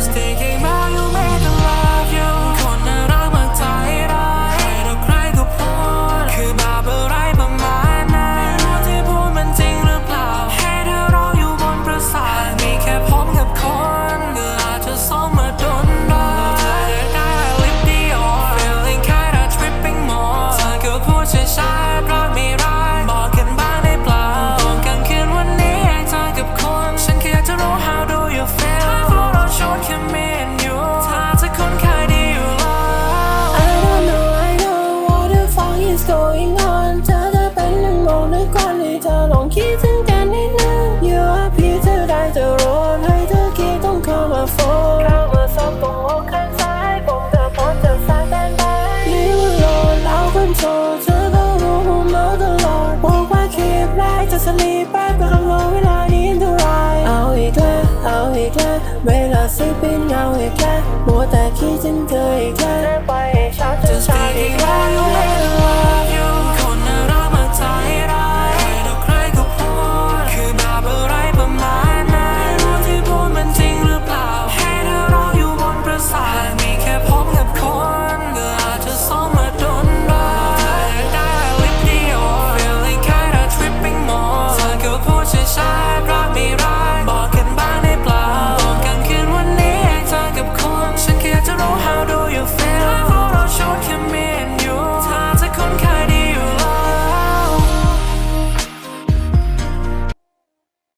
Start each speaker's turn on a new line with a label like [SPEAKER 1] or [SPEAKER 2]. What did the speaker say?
[SPEAKER 1] was thinking
[SPEAKER 2] is going on เธอจะเป็นหนึ่งโมงนึกก่อนให้เธอลองคิดถึงกันนิดนึง You are พี่เธอได้จะร้อนให้เธอคิดต้องเข้ามาโฟนเข้ามาซบอกตรงอกข้างซ้ายผมเธอพร้อมจะสร้างแตนบายนี่มันโหลดแล้วคอนโทรลเธอก็รู้ผมเมาตลอดบอกว่าคลิปแรกจะสลีปแป๊บก็ต้องรอเวลานี้อันตรายเอาอีกแล้วเอาอีกแล้วเวลาสิเป็นเอาอีกแล้วมัวแต่คิดถึงเธออีก